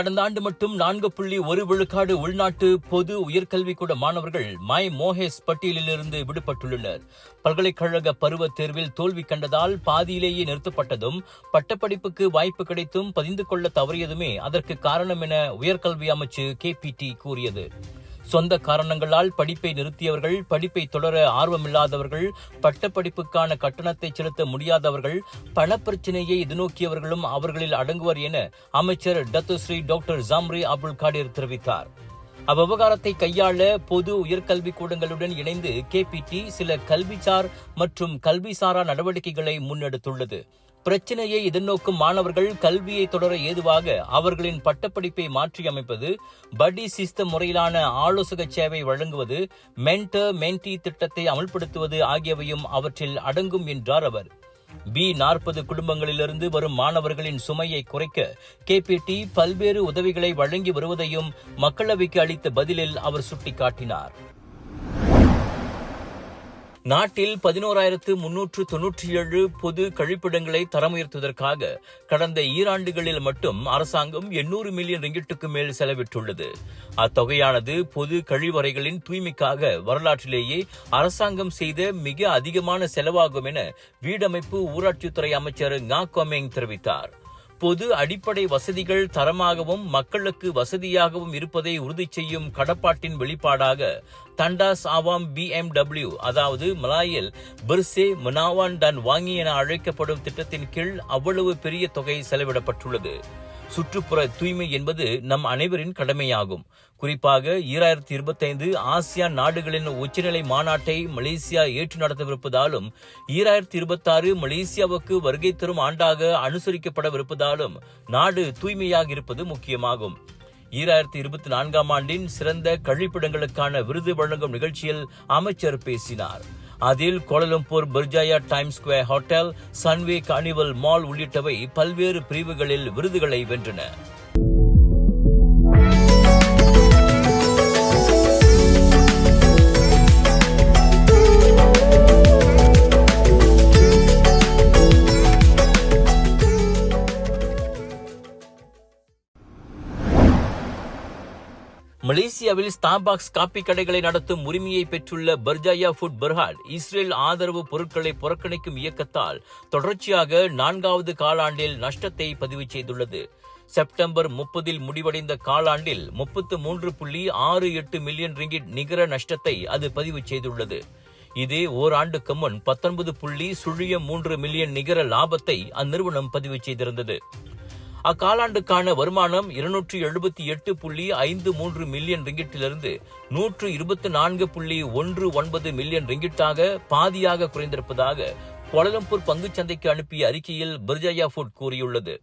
கடந்த ஆண்டு மட்டும் நான்கு புள்ளி ஒரு விழுக்காடு உள்நாட்டு பொது உயர்கல்விக்கூட மாணவர்கள் மை மோஹேஸ் பட்டியலிலிருந்து விடுபட்டுள்ளனர். பல்கலைக்கழக பருவத் தேர்வில் தோல்வி கண்டதால் பாதியிலேயே நிறுத்தப்பட்டதும் பட்டப்படிப்புக்கு வாய்ப்பு கிடைத்தும் பதிந்து கொள்ள தவறியதுமே அதற்கு காரணம் என உயர்கல்வி அமைச்சு கேபிடி கூறியது. சொந்த காரணங்களால் படிப்பை நிறுத்தியவர்கள் படிப்பை தொடர ஆர்வமில்லாதவர்கள் பட்டப்படிப்புக்கான கட்டணத்தை செலுத்த முடியாதவர்கள் பணப்பிரச்சனையை எதிர்நோக்கியவர்களும் அவர்களில் அடங்குவர் என அமைச்சர் Datuk Seri doctor Zambry Abdul Kadir தெரிவித்தார். அவ்விவகாரத்தை கையாள பொது உயர்கல்வி கூடங்களுடன் இணைந்து கேபிடி சில கல்விசார் மற்றும் கல்விசாரா நடவடிக்கைகளை முன்னெடுத்துள்ளது. பிரச்சனையை எதிர்நோக்கும் மாணவர்கள் கல்வியை தொடர ஏதுவாக அவர்களின் பட்டப்படிப்பை மாற்றியமைப்பது படி சிஸ்த முறையிலான ஆலோசக சேவை வழங்குவது மென்டர் மென்டி திட்டத்தை அமல்படுத்துவது ஆகியவையும் அவற்றில் அடங்கும் என்றார் அவர். பி நாற்பது குடும்பங்களிலிருந்து வரும் மாணவர்களின் சுமையை குறைக்க கேபிடி பல்வேறு உதவிகளை வழங்கி வருவதையும் மக்களவைக்கு அளித்த பதிலில் அவர் சுட்டிக்காட்டினார். நாட்டில் பதினோராயிரத்து முன்னூற்று தொன்னூற்றி ஏழு பொது கழிப்பிடங்களை தரம் உயர்த்துவதற்காக கடந்த ஈராண்டுகளில் மட்டும் அரசாங்கம் எண்ணூறு மில்லியன் ரிங்கிட்டுக்கு மேல் செலவிட்டுள்ளது. அத்தொகையானது பொது கழிவறைகளின் தூய்மைக்காக வரலாற்றிலேயே அரசாங்கம் செய்த மிக அதிகமான செலவாகும் என வீடமைப்பு ஊராட்சித்துறை அமைச்சர் ngா கொமெங் தெரிவித்தார். பொது அடிப்படை வசதிகள் தரமாகவும் மக்களுக்கு வசதியாகவும் இருப்பதை உறுதி செய்யும் கடப்பாட்டின் வெளிப்பாடாக தண்டாஸ் ஆவாம் பிஎம்டபிள்யூ அதாவது மலாயில் பிர்சே மனாவான் டன் வாங்கி என அழைக்கப்படும் திட்டத்தின் கீழ் அவ்வளவு பெரிய தொகை செலவிடப்பட்டுள்ளது. சுற்றுப்புற தூய்மை என்பது நம் அனைவரின் கடமையாகும். குறிப்பாக ஈராயிரத்தி இருபத்தைந்து ஆசியான் நாடுகளின் உச்சநிலை மாநாட்டை மலேசியா ஏற்று நடத்தவிருப்பதாலும் ஈராயிரத்தி இருபத்தாறு மலேசியாவுக்கு வருகை தரும் ஆண்டாக அனுசரிக்கப்படவிருப்பதாலும் நாடு தூய்மையாக இருப்பது முக்கியமாகும். ஈராயிரத்தி இருபத்தி நான்காம் ஆண்டின் சிறந்த கழிப்பிடங்களுக்கான விருது வழங்கும் நிகழ்ச்சியில் அமைச்சர் பேசினார். அதில் Kuala Lumpur Berjaya time square hotel Sunway carnival mall உள்ளிட்டவை பல்வேறு பிரிவுகளில் விருதுகளை வென்றன. மலேசியாவில் ஸ்டார்பாக்ஸ் காப்பி கடைகளை நடத்தும் உரிமையை பெற்றுள்ள பர்ஜாயா ஃபுட் பர்ஹால் இஸ்ரேல் ஆதரவு பொருட்களை புறக்கணிக்கும் இயக்கத்தால் தொடர்ச்சியாக நான்காவது காலாண்டில் நஷ்டத்தை பதிவு செய்துள்ளது. செப்டம்பர் முப்பதில் முடிவடைந்த காலாண்டில் முப்பத்து மூன்று புள்ளி ஆறு எட்டு மில்லியன் ரிங்கிட் நிகர நஷ்டத்தை அது பதிவு செய்துள்ளது. இதே ஓராண்டுக்கு முன் பத்தொன்பது புள்ளி சுழியம் மூன்று மில்லியன் நிகர லாபத்தை அந்நிறுவனம் பதிவு செய்திருந்தது. அக்காலாண்டுக்கான வருமானம் இருநூற்று எழுபத்தி எட்டு புள்ளி ஐந்து மூன்று மில்லியன் ரிங்கிட்டிலிருந்து நூற்று இருபத்தி நான்கு புள்ளி ஒன்று ஒன்பது மில்லியன் ரிங்கிட்டாக பாதியாக குறைந்திருப்பதாக கோலலம்பூர் பங்குச்சந்தைக்கு அனுப்பிய அறிக்கையில் பிர்ஜயா ஃபுட் கூறியுள்ளது.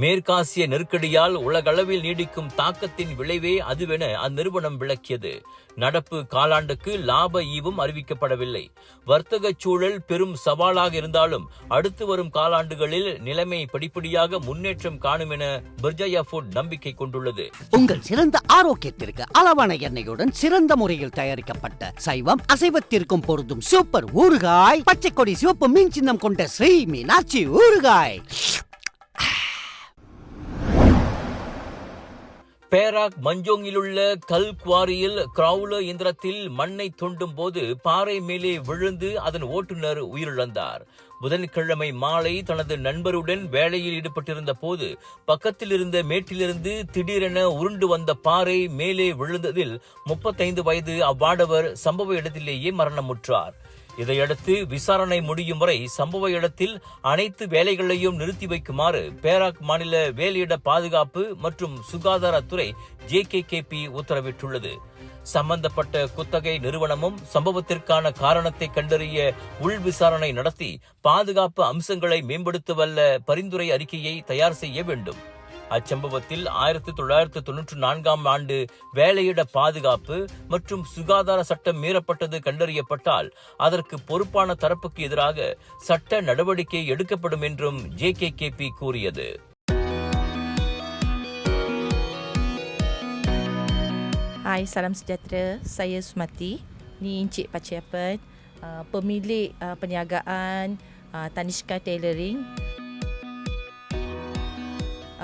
மேற்காசிய நெருக்கடியால் உலகளவில் நீடிக்கும் தாக்கத்தின் விளைவே அதுவென அந்நிறுவனம் விளக்கியது. நடப்பு காலாண்டுக்கு லாப ஈவும் அறிவிக்கப்படவில்லை. வர்த்தக சூழல் பெரும் சவாலாக இருந்தாலும் அடுத்து வரும் காலாண்டுகளில் நிலைமை படிப்படியாக முன்னேற்றம் காணும் என பிர்ஜயா ஃபுட் நம்பிக்கை கொண்டுள்ளது. உங்கள் சிறந்த ஆரோக்கியத்திற்கு அளவான எண்ணெயுடன் சிறந்த முறையில் தயாரிக்கப்பட்ட சைவம் அசைவத்திற்கும் பொருந்தும் சூப்பர் ஊறுகாய் பச்சை கொடி சிவப்பு மீன் சின்னம் கொண்ட ஸ்ரீ மீனாட்சி ஊறுகாய். பேராக் மஞ்சோங்கில் உள்ள கல் குவாரியில் கிரவுல இயந்திரத்தில் மண்ணை தோண்டும் போது பாறை மேலே விழுந்து அதன் ஓட்டுநர் உயிரிழந்தார். புதன்கிழமை மாலை தனது நண்பருடன் வேலையில் ஈடுபட்டிருந்த போது பக்கத்தில் இருந்த மேட்டிலிருந்து திடீரென உருண்டு வந்த பாறை மேலே விழுந்ததில் முப்பத்தைந்து வயது அவ்வாடவர் சம்பவ இடத்திலேயே மரணமுற்றார். இதையடுத்து விசாரணை முடியும் வரை சம்பவ இடத்தில் அனைத்து வேலைகளையும் நிறுத்தி வைக்குமாறு பேராக் மாநில வேலையிட பாதுகாப்பு மற்றும் சுகாதாரத்துறை ஜேகேகேபி உத்தரவிட்டுள்ளது. சம்பந்தப்பட்ட குத்தகை நிறுவனமும் சம்பவத்திற்கான காரணத்தை கண்டறிய உள் விசாரணை நடத்தி பாதுகாப்பு அம்சங்களை மேம்படுத்தவல்ல பரிந்துரை அறிக்கையை தயார் செய்ய வேண்டும். அச்சம்பவத்தில் ஆயிரத்தி தொள்ளாயிரத்தி தொன்னூற்றி நான்காம் ஆண்டு வேலையிட பாதுகாப்பு மற்றும் சுகாதார சட்டம் மீறப்பட்டது கண்டறியப்பட்டால் அதற்கு பொறுப்பான தரப்புக்கு எதிராக சட்ட நடவடிக்கை எடுக்கப்படும் என்றும் ஜேகேகேபி கூறியது Hai, salam sejahtera. Saya Sumati. Ni Encik Paciapan, uh, pemilik uh, perniagaan uh, Tanishka Tailoring.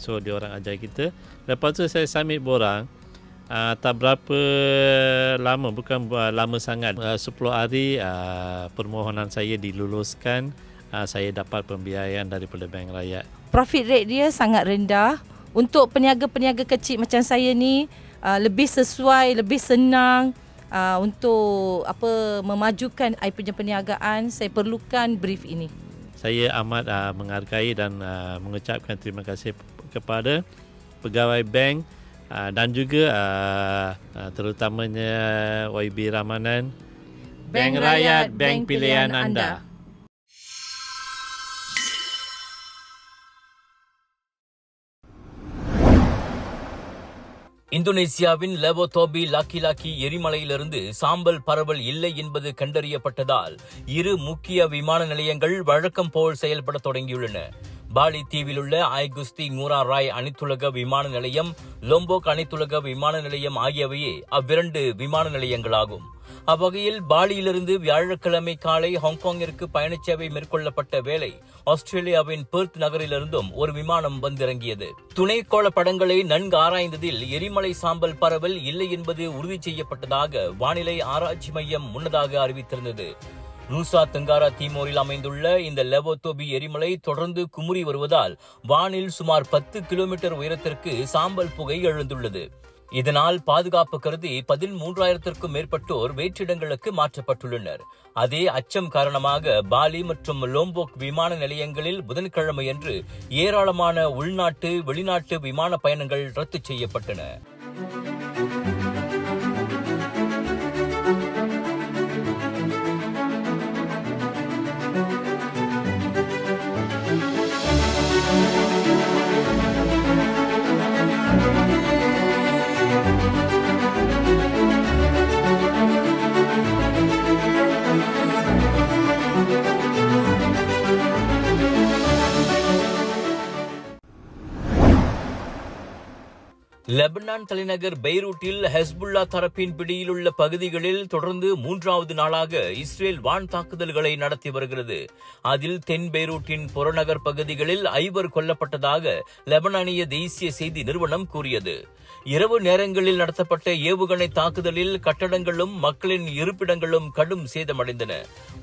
So dia orang ajar kita. Lepas tu saya submit borang. Uh, tak berapa lama, bukan uh, lama sangat. Uh, 10 hari uh, permohonan saya diluluskan. Uh, saya dapat pembiayaan daripada Bank Rakyat. Profit rate dia sangat rendah. Untuk peniaga-peniaga kecil macam saya ni, uh, lebih sesuai, lebih senang uh, untuk apa memajukan I punya perniagaan, saya perlukan brief ini. Saya amat uh, menghargai dan uh, mengucapkan terima kasih kepada pegawai bank uh, dan juga uh, uh, terutamanya YB Ramanan. Bank Rakyat, bank pilihan anda. இந்தோனேசியாவின் லெவோதோபி லாக்கி லாக்கி எரிமலையிலிருந்து சாம்பல் பரவல் இல்லை என்பது கண்டறியப்பட்டதால் இரு முக்கிய விமான நிலையங்கள் வழக்கம் போல் செயல்பட தொடங்கியுள்ளன பாலி தீவிலுள்ள ஐகுஸ்தி மூரா ராய் அனைத்துலக விமான நிலையம் லோம்போக் அனைத்துலக விமான நிலையம் ஆகியவையே அவ்விரண்டு விமான நிலையங்களாகும். அவ்வகையில் பாலியிலிருந்து வியாழக்கிழமை காலை ஹாங்காங்கிற்கு பயணச்சேவை மேற்கொள்ளப்பட்ட வேளை ஆஸ்திரேலியாவின் பெர்த் நகரிலிருந்தும் ஒரு விமானம் வந்திறங்கியது. துணைக்கோள படங்களை நன்கு ஆராய்ந்ததில் எரிமலை சாம்பல் பரவல் இல்லை என்பது உறுதி செய்யப்பட்டதாக வானிலை ஆராய்ச்சி மையம் முன்னதாக அறிவித்திருந்தது. நூசா தெங்காரா தீமோரில் அமைந்துள்ள இந்த லெவோத்தோபி எரிமலை தொடர்ந்து குமுறி வருவதால் வானில் சுமார் பத்து கிலோமீட்டர் உயரத்திற்கு சாம்பல் புகை எழுந்துள்ளது. இதனால் பாதுகாப்பு கருதி பதிமூன்றாயிரத்திற்கும் மேற்பட்டோர் வேற்றிடங்களுக்கு மாற்றப்பட்டுள்ளனர். அதே அச்சம் காரணமாக பாலி மற்றும் லோம்போக் விமான நிலையங்களில் புதன்கிழமையன்று ஏராளமான உள்நாட்டு வெளிநாட்டு விமான பயணங்கள் ரத்து செய்யப்பட்டன. லெபனான் தலைநகர் பெய்ரூட்டில் ஹெஸ்புல்லா தரப்பின் பிடியிலுள்ள பகுதிகளில் தொடர்ந்து மூன்றாவது நாளாக இஸ்ரேல் வான் தாக்குதல்களை நடத்தி வருகிறது. அதில் தென் பெய்ரூட்டின் புறநகர் பகுதிகளில் ஐவர் கொல்லப்பட்டதாக லெபனானிய தேசிய செய்தி நிறுவனம் கூறியது. இரவு நேரங்களில் நடத்தப்பட்ட ஏவுகணை தாக்குதலில் கட்டடங்களும் மக்களின் இருப்பிடங்களும் கடும் சேதமடைந்தன.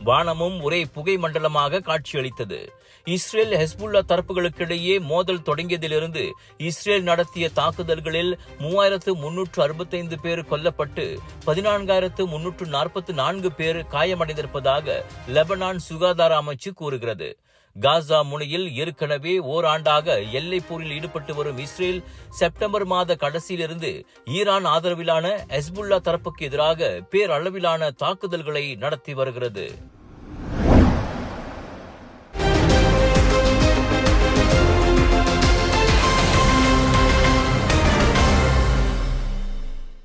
வானமும் ஒரே புகை மண்டலமாக காட்சியளித்தது. இஸ்ரேல் ஹெஸ்புல்லா தரப்புகளுக்கிடையே மோதல் தொடங்கியதிலிருந்து இஸ்ரேல் நடத்திய தாக்குதல்களில் மூவாயிரத்து முன்னூற்று அறுபத்தைந்து பேர் கொல்லப்பட்டு பதினான்காயிரத்து முன்னூற்று நாற்பத்தி நான்கு பேர் காயமடைந்திருப்பதாக லெபனான் சுகாதார அமைச்சு கூறுகிறது. காசா முனையில் ஏற்கனவே ஓராண்டாக எல்லை போரில் ஈடுபட்டு வரும் இஸ்ரேல் செப்டம்பர் மாத கடைசியிலிருந்து ஈரான் ஆதரவிலான ஹெஸ்புல்லா தரப்புக்கு எதிராக பேரளவிலான தாக்குதல்களை நடத்தி வருகிறது.